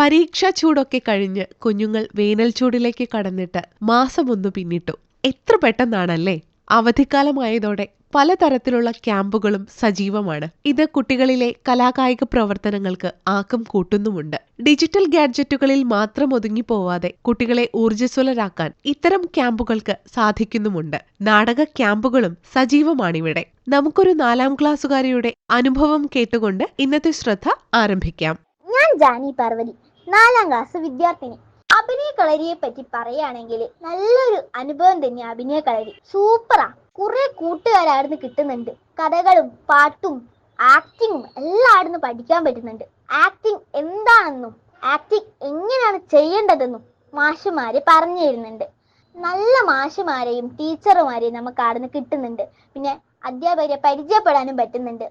പരീക്ഷാ ചൂടൊക്കെ കഴിഞ്ഞ് കുഞ്ഞുങ്ങൾ വേനൽ ചൂടിലേക്ക് കടന്നിട്ട് മാസമൊന്നു പിന്നിട്ടു. എത്ര പെട്ടെന്നാണല്ലേ? അവധിക്കാലമായതോടെ പലതരത്തിലുള്ള ക്യാമ്പുകളും സജീവമാണ്. ഇത് കുട്ടികളിലെ കലാകായിക പ്രവർത്തനങ്ങൾക്ക് ആക്കം കൂട്ടുന്നുമുണ്ട്. ഡിജിറ്റൽ ഗാഡ്ജറ്റുകളിൽ മാത്രം ഒതുങ്ങിപ്പോവാതെ കുട്ടികളെ ഊർജസ്വലരാക്കാൻ ഇത്തരം ക്യാമ്പുകൾക്ക് സാധിക്കുന്നുമുണ്ട്. നാടക ക്യാമ്പുകളും സജീവമാണിവിടെ. നമുക്കൊരു നാലാം ക്ലാസ്സുകാരിയുടെ അനുഭവം കേട്ടുകൊണ്ട് ഇന്നത്തെ ശ്രദ്ധ ആരംഭിക്കാം. ഞാൻ ജാനി പാർവതി. നാലാം ക്ലാസ് വിദ്യാർത്ഥിനി. അഭിനയ കളരിയെ പറ്റി പറയുകയാണെങ്കിൽ നല്ലൊരു അനുഭവം തന്നെ അഭിനയ കളരി. സൂപ്പറാ കുറെ കൂട്ടുകാരായിരുന്നു കിട്ടുന്നുണ്ട്. കഥകളും പാട്ടും ആക്ടിങ്ങും എല്ലാം ആയിരുന്നു പഠിക്കാൻ പറ്റുന്നുണ്ട്. ആക്ടിങ് എന്താണെന്നും ആക്ടിങ് എങ്ങനെയാണ് ചെയ്യേണ്ടതെന്നും മാഷുമാര് പറഞ്ഞു തരുന്നുണ്ട്. നല്ല മാഷുമാരെയും ടീച്ചർമാരെയും നമുക്ക് ആടുന്ന് കിട്ടുന്നുണ്ട്. പിന്നെ അധ്യാപകരെ പരിചയപ്പെടാനും പറ്റുന്നുണ്ട്.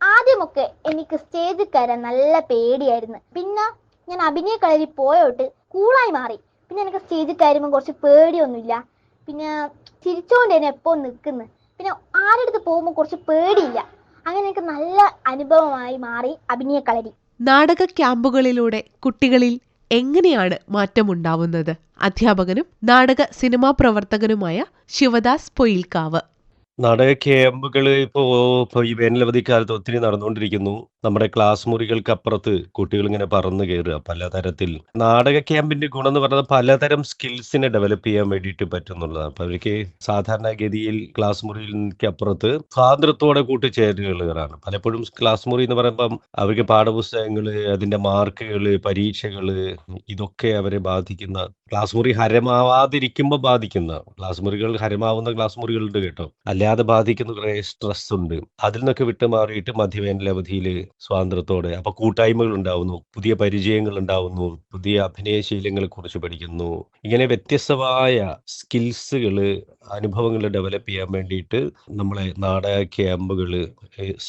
ആദ്യമൊക്കെ എനിക്ക് സ്റ്റേജിൽ കയറാൻ നല്ല പേടിയായിരുന്നു. പിന്നെ ഞാൻ അഭിനയ കളരി പോയോട്ട് കൂളായി മാറി. പിന്നെ എനിക്ക് സ്റ്റേജിൽ കയറുമ്പോൾ കുറച്ച് പേടിയൊന്നുമില്ല. പിന്നെ ചിരിച്ചോണ്ട് തന്നെ എപ്പോ നിൽക്കുന്നു. പിന്നെ ആരുടെ പോകുമ്പോൾ കുറച്ച് പേടിയില്ല. അങ്ങനെ എനിക്ക് നല്ല അനുഭവമായി മാറി അഭിനയ കളരി. നാടക ക്യാമ്പുകളിലൂടെ കുട്ടികളിൽ എങ്ങനെയാണ് മാറ്റമുണ്ടാവുന്നത്? അധ്യാപകനും നാടക സിനിമാ പ്രവർത്തകനുമായ ശിവദാസ് പൊയിൽക്കാവ്. നാടക ക്യാമ്പുകൾ ഇപ്പോൾ ഇപ്പോൾ ഈ വേനലവധിക്കാലത്ത് ഒത്തിരി നടന്നുകൊണ്ടിരിക്കുന്നു. നമ്മുടെ ക്ലാസ് മുറികൾക്ക് അപ്പുറത്ത് കുട്ടികൾ ഇങ്ങനെ പറന്ന് കയറുക പലതരത്തിൽ. നാടക ക്യാമ്പിന്റെ ഗുണം എന്ന് പറയുന്നത് പലതരം സ്കിൽസിനെ ഡെവലപ്പ് ചെയ്യാൻ വേണ്ടിയിട്ട് പറ്റുന്നുള്ളതാണ്. അപ്പൊ അവർക്ക് സാധാരണഗതിയിൽ ക്ലാസ് മുറിക്ക് അപ്പുറത്ത് സ്വാതന്ത്ര്യത്തോടെ കൂട്ടിച്ചേരുകയാണ് പലപ്പോഴും ക്ലാസ് മുറി എന്ന് പറയുമ്പം അവർക്ക് പാഠപുസ്തകങ്ങൾ അതിന്റെ മാർക്കുകൾ പരീക്ഷകൾ ഇതൊക്കെ അവരെ ബാധിക്കുന്ന ക്ലാസ് മുറി ഹരമാവാതിരിക്കുമ്പോൾ ബാധിക്കുന്ന ക്ലാസ് മുറികൾ ഹരമാവുന്ന ക്ലാസ് മുറികളുണ്ട് കേട്ടോ. അല്ലാതെ ബാധിക്കുന്ന കുറെ സ്ട്രെസ് ഉണ്ട്. അതിൽ നിന്നൊക്കെ വിട്ടുമാറിയിട്ട് മാറിയിട്ട് അവധിയിൽ സ്വാതന്ത്ര്യത്തോടെ അപ്പൊ കൂട്ടായ്മകൾ ഉണ്ടാവുന്നു പുതിയ പരിചയങ്ങൾ ഉണ്ടാവുന്നു പുതിയ അഭിനയ ശീലങ്ങളെ കുറിച്ച് പഠിക്കുന്നു. ഇങ്ങനെ വ്യത്യസ്തമായ സ്കിൽസുകൾ അനുഭവങ്ങൾ ഡെവലപ്പ് ചെയ്യാൻ വേണ്ടിയിട്ട് നമ്മളെ നാടക ക്യാമ്പുകൾ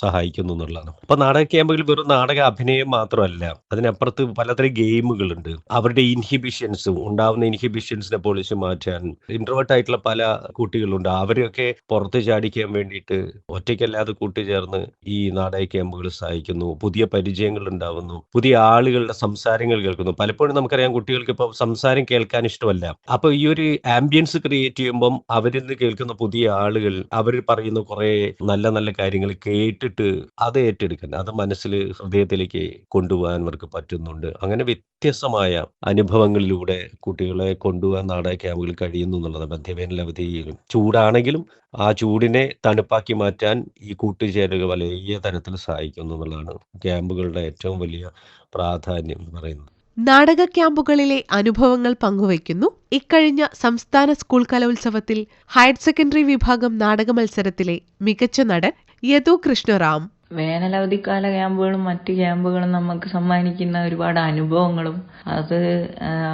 സഹായിക്കുന്നു എന്നുള്ളതാണ്. അപ്പൊ നാടക ക്യാമ്പുകൾ വെറും നാടക അഭിനയം മാത്രമല്ല അതിനപ്പുറത്ത് പലതരം ഗെയിമുകളുണ്ട് അവരുടെ ഇൻഹിബിഷൻസ് ഉണ്ടാവുന്ന ഇൻഹിബിഷൻസിനെ പൊളിച്ച് മാറ്റാൻ ഇൻട്രോവേർട്ട് ആയിട്ടുള്ള പല കുട്ടികളുണ്ട്. അവരൊക്കെ പുറത്ത് ചാടിക്കാൻ വേണ്ടിയിട്ട് ഒറ്റയ്ക്കല്ലാതെ കൂട്ടുചേർന്ന് ഈ നാടക ക്യാമ്പുകൾ സഹായിക്കുന്നു പുതിയ പരിചയങ്ങൾ ഉണ്ടാവുന്നു പുതിയ ആളുകളുടെ സംസാരങ്ങൾ കേൾക്കുന്നു. പലപ്പോഴും നമുക്കറിയാം കുട്ടികൾക്ക് ഇപ്പോൾ സംസാരം കേൾക്കാൻ ഇഷ്ടമല്ല. അപ്പൊ ഈ ഒരു ആംബിയൻസ് ക്രിയേറ്റ് ചെയ്യുമ്പം അവരിൽ നിന്ന് കേൾക്കുന്ന പുതിയ ആളുകൾ അവർ പറയുന്ന കുറെ നല്ല നല്ല കാര്യങ്ങൾ കേട്ടിട്ട് അത് ഏറ്റെടുക്കാൻ അത് മനസ്സിൽ ഹൃദയത്തിലേക്ക് കൊണ്ടുപോകാൻ അവർക്ക് പറ്റുന്നുണ്ട്. അങ്ങനെ വ്യത്യസ്തമായ അനുഭവങ്ങളിലൂടെ കുട്ടികളെ കൊണ്ടുപോകാൻ നാടക ക്യാമ്പുകൾ കഴിയുന്നു എന്നുള്ളത് മധ്യവേനൽ അവധിയിലും ചൂടാണെങ്കിലും ആ ചൂടിനെ തണുപ്പാക്കി മാറ്റാൻ ഈ കൂട്ടുചേരലുകൾ വലിയ തരത്തിൽ സഹായിക്കുന്നു എന്നുള്ളതാണ് ക്യാമ്പുകളുടെ ഏറ്റവും വലിയ പ്രാധാന്യം എന്ന് പറയുന്നത്. നാടക ക്യാമ്പുകളിലെ അനുഭവങ്ങൾ പങ്കുവയ്ക്കുന്നു. ഇക്കഴിഞ്ഞ സംസ്ഥാന സ്കൂൾ കലോത്സവത്തിൽ ഹയർ സെക്കൻഡറി വിഭാഗം നാടക മത്സരത്തിലെ മികച്ച നടൻ യദു കൃഷ്ണറാം വേനലവധിക്കാല ക്യാമ്പുകളും മറ്റ് ക്യാമ്പുകളും നമുക്ക് സമ്മാനിക്കുന്ന ഒരുപാട് അനുഭവങ്ങളും അത്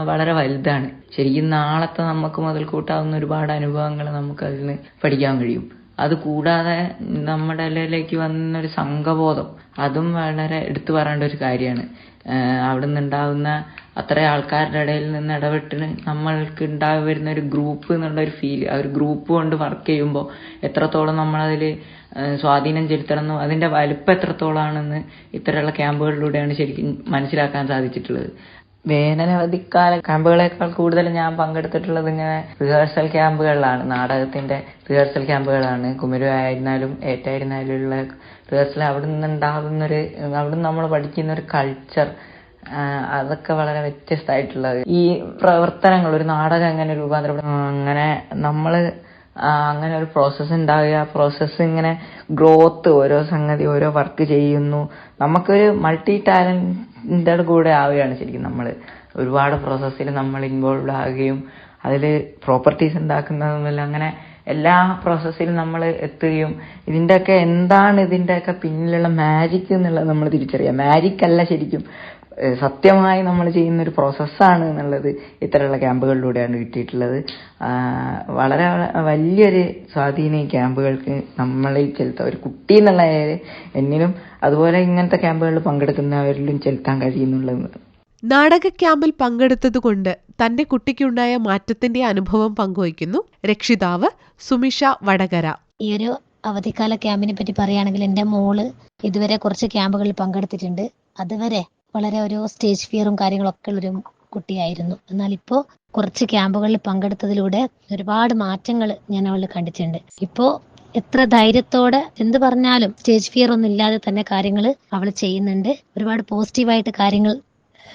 വളരെ വലുതാണ്. ശരിക്കും നാളത്തെ നമുക്ക് മുതൽ കൂട്ടാവുന്ന ഒരുപാട് അനുഭവങ്ങൾ നമുക്ക് അതിൽ നിന്ന് പഠിക്കാൻ കഴിയും. അത് കൂടാതെ നമ്മുടെ ഇടയിലേക്ക് വന്ന ഒരു സംഘബോധം. അതും വളരെ എടുത്തു പറയേണ്ട ഒരു കാര്യമാണ്. അവിടെ നിന്നുണ്ടാവുന്ന അത്ര ആൾക്കാരുടെ ഇടയിൽ നിന്ന് ഇടപെട്ട് നമ്മൾക്ക് ഉണ്ടായി വരുന്ന ഒരു ഗ്രൂപ്പ് എന്നുള്ള ഒരു ഫീൽ ആ ഒരു ഗ്രൂപ്പ് കൊണ്ട് വർക്ക് ചെയ്യുമ്പോൾ എത്രത്തോളം നമ്മളതിൽ സ്വാധീനം ചെലുത്തണമെന്നും അതിന്റെ വലുപ്പം എത്രത്തോളാണെന്ന് ഇത്തരമുള്ള ക്യാമ്പുകളിലൂടെയാണ് ശരിക്കും മനസ്സിലാക്കാൻ സാധിച്ചിട്ടുള്ളത്. വേനലവധിക്കാല ക്യാമ്പുകളെക്കാൾ കൂടുതൽ ഞാൻ പങ്കെടുത്തിട്ടുള്ളത് ഇങ്ങനെ റിഹേഴ്സൽ ക്യാമ്പുകളിലാണ്. നാടകത്തിന്റെ റിഹേഴ്സൽ ക്യാമ്പുകളാണ്. കുമരു ആയിരുന്നാലും ഏറ്റായിരുന്നാലും ഉള്ള റിഹേഴ്സൽ അവിടെ നിന്നുണ്ടാകുന്നൊരു അവിടെ നിന്ന് നമ്മൾ പഠിക്കുന്ന ഒരു കൾച്ചർ അതൊക്കെ വളരെ വ്യത്യസ്തമായിട്ടുള്ളത് ഈ പ്രവർത്തനങ്ങൾ. ഒരു നാടകം എങ്ങനെ രൂപാന്തരപ്പെടും അങ്ങനെ നമ്മൾ ആ, അങ്ങനെ ഒരു പ്രോസസ്സ് ഉണ്ടാവുക. പ്രോസസ്സ് ഇങ്ങനെ ഗ്രോത്ത് ഓരോ സംഗതി ഓരോ വർക്ക് ചെയ്യുന്നു. നമുക്കൊരു മൾട്ടി ടാലന്റഡ് കൂടെ ആവുകയാണ് ശരിക്കും നമ്മൾ ഒരുപാട് പ്രോസസ്സിൽ നമ്മൾ ഇൻവോൾവ് ആവുകയും അതിൽ പ്രോപ്പർട്ടീസ് ഉണ്ടാക്കുന്നതുമെല്ലാം അങ്ങനെ എല്ലാ പ്രോസസ്സിലും നമ്മൾ എത്തുകയും ഇതിന്റെയൊക്കെ എന്താണ് ഇതിന്റെയൊക്കെ പിന്നിലുള്ള മാജിക് എന്നുള്ളത് നമ്മൾ തിരിച്ചറിയാം. മാജിക് അല്ല ശരിക്കും സത്യമായി നമ്മൾ ചെയ്യുന്ന ഒരു പ്രോസസ്സാണ് എന്നുള്ളത് ഇത്തരമുള്ള ക്യാമ്പുകളിലൂടെയാണ് കിട്ടിയിട്ടുള്ളത്. വളരെ വലിയൊരു സ്വാധീനം ഈ ക്യാമ്പുകൾക്ക് നമ്മളിൽ ചെലുത്താം ഒരു കുട്ടി എന്നുള്ള എന്നിലും അതുപോലെ ഇങ്ങനത്തെ ക്യാമ്പുകളിൽ പങ്കെടുക്കുന്നവരിലും ചെലുത്താൻ കഴിയുന്നുള്ളത്. നാടക ക്യാമ്പിൽ പങ്കെടുത്തതുകൊണ്ട് തന്റെ കുട്ടിക്കുണ്ടായ മാറ്റത്തിന്റെ അനുഭവം പങ്കുവയ്ക്കുന്നു രക്ഷിതാവ് സുമിഷ വടകര. ഈ ഒരു അവധിക്കാല ക്യാമ്പിനെ പറ്റി പറയുകയാണെങ്കിൽ എന്റെ മോൾ ഇതുവരെ കുറച്ച് ക്യാമ്പുകളിൽ പങ്കെടുത്തിട്ടുണ്ട്. അതുവരെ വളരെ ഒരു സ്റ്റേജ് ഫിയറും കാര്യങ്ങളൊക്കെ ഉള്ളൊരു കുട്ടിയായിരുന്നു. എന്നാൽ ഇപ്പോൾ കുറച്ച് ക്യാമ്പുകളിൽ പങ്കെടുത്തതിലൂടെ ഒരുപാട് മാറ്റങ്ങൾ ഞാൻ അവളിൽ കണ്ടിട്ടുണ്ട്. ഇപ്പോൾ എത്ര ധൈര്യത്തോടെ എന്ത് പറഞ്ഞാലും സ്റ്റേജ് ഫിയർ ഒന്നും ഇല്ലാതെ തന്നെ കാര്യങ്ങൾ അവൾ ചെയ്യുന്നുണ്ട്. ഒരുപാട് പോസിറ്റീവായിട്ട് കാര്യങ്ങൾ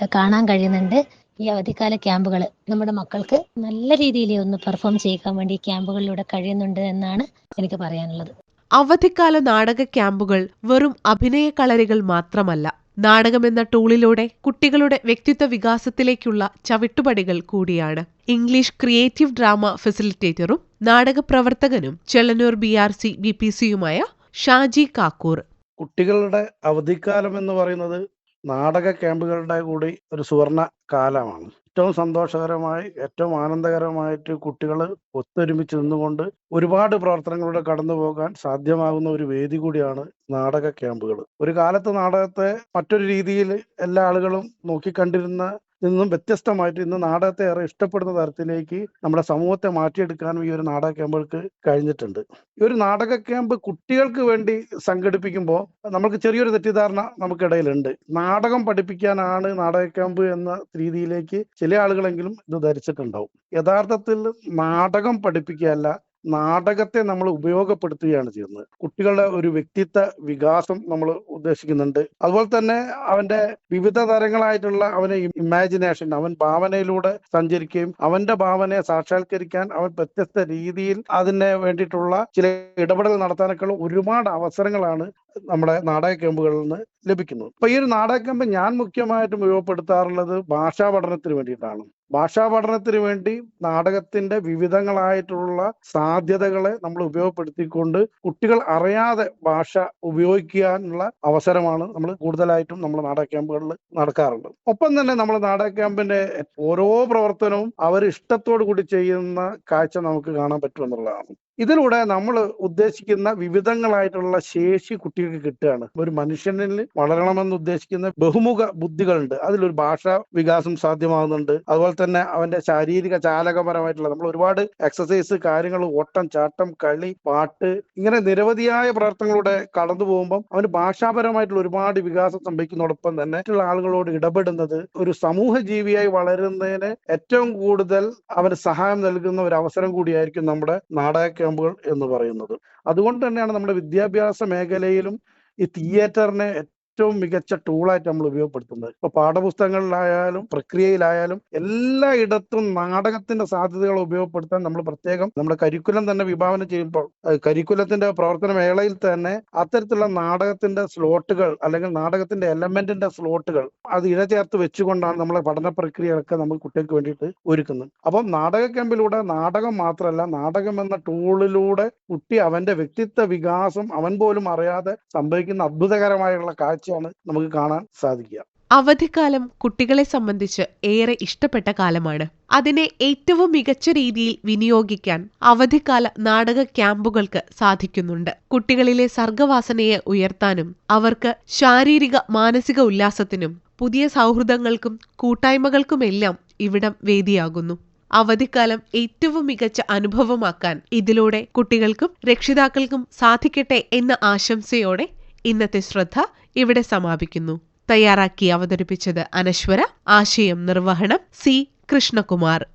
കാണാൻ കഴിയുന്നുണ്ട്. ഈ അവധിക്കാല ക്യാമ്പുകൾ നമ്മുടെ മക്കൾക്ക് നല്ല രീതിയിൽ ഒന്ന് പെർഫോം ചെയ്യിക്കാൻ വേണ്ടി ക്യാമ്പുകളിലൂടെ കഴിയുന്നുണ്ട് എന്നാണ് എനിക്ക് പറയാനുള്ളത്. അവധിക്കാല നാടക ക്യാമ്പുകൾ വെറും അഭിനയ കളരികൾ മാത്രമല്ല. നാടകം എന്ന ടൂളിലൂടെ കുട്ടികളുടെ വ്യക്തിത്വ വികാസത്തിലേക്കുള്ള ചവിട്ടുപടികൾ കൂടിയാണ്. ഇംഗ്ലീഷ് ക്രിയേറ്റീവ് ഡ്രാമ ഫെസിലിറ്റേറ്ററും നാടക പ്രവർത്തകനും Chelannur B R C B P സിയുമായ Shaji Kakkur. കുട്ടികളുടെ അവധിക്കാലം എന്ന് പറയുന്നത് നാടക ക്യാമ്പുകളുടെ കൂടി ഒരു സുവർണ കാലമാണ്. ഏറ്റവും സന്തോഷകരമായി ഏറ്റവും ആനന്ദകരമായിട്ട് കുട്ടികൾ ഒത്തൊരുമിച്ച് നിന്നുകൊണ്ട് ഒരുപാട് പ്രവർത്തനങ്ങളിലൂടെ കടന്നു പോകാൻ സാധ്യമാകുന്ന ഒരു വേദി കൂടിയാണ് നാടക ക്യാമ്പുകൾ. ഒരു കാലത്ത് നാടകത്തെ മറ്റൊരു രീതിയിൽ എല്ലാ ആളുകളും നോക്കിക്കണ്ടിരുന്ന നിന്നും വ്യത്യസ്തമായിട്ട് ഇന്ന് നാടകത്തെ ഏറെ ഇഷ്ടപ്പെടുന്ന തരത്തിലേക്ക് നമ്മുടെ സമൂഹത്തെ മാറ്റിയെടുക്കാനും ഈ ഒരു നാടക ക്യാമ്പുകൾക്ക് കഴിഞ്ഞിട്ടുണ്ട്. ഈ ഒരു നാടക ക്യാമ്പ് കുട്ടികൾക്ക് വേണ്ടി സംഘടിപ്പിക്കുമ്പോൾ നമുക്ക് ചെറിയൊരു തെറ്റിദ്ധാരണ നമുക്കിടയിലുണ്ട്. നാടകം പഠിപ്പിക്കാനാണ് നാടക ക്യാമ്പ് എന്ന രീതിയിലേക്ക് ചില ആളുകളെങ്കിലും ഇത് ധരിച്ചിട്ടുണ്ടാവും. യഥാർത്ഥത്തിൽ നാടകം പഠിപ്പിക്കുകയല്ല നാടകത്തെ നമ്മൾ ഉപയോഗപ്പെടുത്തുകയാണ് ചെയ്യുന്നത്. കുട്ടികളുടെ ഒരു വ്യക്തിത്വ വികാസം നമ്മൾ ഉദ്ദേശിക്കുന്നുണ്ട്. അതുപോലെ തന്നെ അവന്റെ വിവിധ തരങ്ങളായിട്ടുള്ള അവനെ ഇമാജിനേഷൻ അവൻ ഭാവനയിലൂടെ സഞ്ചരിക്കുകയും അവന്റെ ഭാവനയെ സാക്ഷാത്കരിക്കാൻ അവൻ വ്യത്യസ്ത രീതിയിൽ അതിന് വേണ്ടിയിട്ടുള്ള ചില ഇടപെടൽ നടത്താനൊക്കെയുള്ള ഒരുപാട് അവസരങ്ങളാണ് നമ്മുടെ നാടക ക്യാമ്പുകളിൽ നിന്ന് ലഭിക്കുന്നത്. അപ്പൊ ഈ ഒരു നാടക ക്യാമ്പ് ഞാൻ മുഖ്യമായിട്ടും ഉപയോഗപ്പെടുത്താറുള്ളത് ഭാഷാ പഠനത്തിന് വേണ്ടിയിട്ടാണ്. ഭാഷാ പഠനത്തിന് വേണ്ടി നാടകത്തിന്റെ വിവിധങ്ങളായിട്ടുള്ള സാധ്യതകളെ നമ്മൾ ഉപയോഗപ്പെടുത്തിക്കൊണ്ട് കുട്ടികൾ അറിയാതെ ഭാഷ ഉപയോഗിക്കാനുള്ള അവസരമാണ് നമ്മൾ കൂടുതലായിട്ടും നമ്മൾ നാടക ക്യാമ്പുകളിൽ നടക്കാറുണ്ട് ഒപ്പം തന്നെ നമ്മൾ നാടക ക്യാമ്പിന്റെ ഓരോ പ്രവർത്തനവും അവർ ഇഷ്ടത്തോടു കൂടി ചെയ്യുന്ന കാഴ്ച നമുക്ക് കാണാൻ പറ്റുമെന്നുള്ളതാണ്. ഇതിലൂടെ നമ്മൾ ഉദ്ദേശിക്കുന്ന വിവിധങ്ങളായിട്ടുള്ള ശേഷി കുട്ടികൾക്ക് കിട്ടുകയാണ്. ഒരു മനുഷ്യനിൽ വളരണമെന്ന് ഉദ്ദേശിക്കുന്ന ബഹുമുഖ ബുദ്ധികളുണ്ട്. അതിലൊരു ഭാഷാ വികാസം സാധ്യമാകുന്നുണ്ട്. അതുപോലെ തന്നെ അവന്റെ ശാരീരിക ചാലകപരമായിട്ടുള്ള നമ്മൾ ഒരുപാട് എക്സസൈസ് കാര്യങ്ങൾ ഓട്ടം ചാട്ടം കളി പാട്ട് ഇങ്ങനെ നിരവധിയായ പ്രവർത്തനങ്ങളുടെ കടന്നു പോകുമ്പം അവന് ഭാഷാപരമായിട്ടുള്ള ഒരുപാട് വികാസം സംഭവിക്കുന്നതോടൊപ്പം തന്നെ മറ്റുള്ള ആളുകളോട് ഇടപെടുന്നത് ഒരു സമൂഹ ജീവിയായി വളരുന്നതിന് ഏറ്റവും കൂടുതൽ അവന് സഹായം നൽകുന്ന ഒരു അവസരം കൂടിയായിരിക്കും നമ്മുടെ നാടക ക്യാമ്പുകൾ എന്ന് പറയുന്നത്. അതുകൊണ്ട് തന്നെയാണ് നമ്മുടെ വിദ്യാഭ്യാസ മേഖലയിലും ഈ തിയേറ്ററിനെ ഏറ്റവും മികച്ച ടൂളായിട്ട് നമ്മൾ ഉപയോഗപ്പെടുത്തുന്നത്. ഇപ്പൊ പാഠപുസ്തകങ്ങളിലായാലും പ്രക്രിയയിലായാലും എല്ലായിടത്തും നാടകത്തിന്റെ സാധ്യതകൾ ഉപയോഗപ്പെടുത്താൻ നമ്മൾ പ്രത്യേകം നമ്മുടെ കരിക്കുലം തന്നെ വിഭാവനം ചെയ്യുമ്പോൾ കരിക്കുലത്തിന്റെ പ്രവർത്തന മേളയിൽ തന്നെ അത്തരത്തിലുള്ള നാടകത്തിന്റെ സ്ലോട്ടുകൾ അല്ലെങ്കിൽ നാടകത്തിന്റെ എലമെന്റിന്റെ സ്ലോട്ടുകൾ അത് ഇഴചേർത്ത് വെച്ചുകൊണ്ടാണ് നമ്മളെ പഠന പ്രക്രിയകളൊക്കെ നമ്മൾ കുട്ടികൾക്ക് വേണ്ടിയിട്ട് ഒരുക്കുന്നത്. അപ്പം നാടക ക്യാമ്പിലൂടെ നാടകം മാത്രമല്ല നാടകം എന്ന ടൂളിലൂടെ കുട്ടി അവന്റെ വ്യക്തിത്വ വികാസം അവൻ പോലും അറിയാതെ സംഭവിക്കുന്ന അത്ഭുതകരമായുള്ള കാഴ്ചയാണ് നമുക്ക് കാണാൻ സാധിക്കുക. അവധിക്കാലം കുട്ടികളെ സംബന്ധിച്ച് ഏറെ ഇഷ്ടപ്പെട്ട കാലമാണ്. അതിനെ ഏറ്റവും മികച്ച രീതിയിൽ വിനിയോഗിക്കാൻ അവധിക്കാല നാടക ക്യാമ്പുകൾക്ക് സാധിക്കുന്നുണ്ട്. കുട്ടികളിലെ സർഗവാസനയെ ഉയർത്താനും അവർക്ക് ശാരീരിക മാനസിക ഉല്ലാസത്തിനും പുതിയ സൗഹൃദങ്ങൾക്കും കൂട്ടായ്മകൾക്കുമെല്ലാം ഇവിടം വേദിയാകുന്നു. അവധിക്കാലം ഏറ്റവും മികച്ച അനുഭവമാക്കാൻ ഇതിലൂടെ കുട്ടികൾക്കും രക്ഷിതാക്കൾക്കും സാധിക്കട്ടെ എന്ന ആശംസയോടെ ഇന്നത്തെ ശ്രദ്ധ ഇവിടെ സമാപിക്കുന്നു. തയ്യാറാക്കി അവതരിപ്പിച്ചത് അനശ്വര ആശയം നിർവഹണം സി കൃഷ്ണകുമാർ.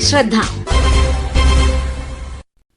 ശ്രദ്ധ.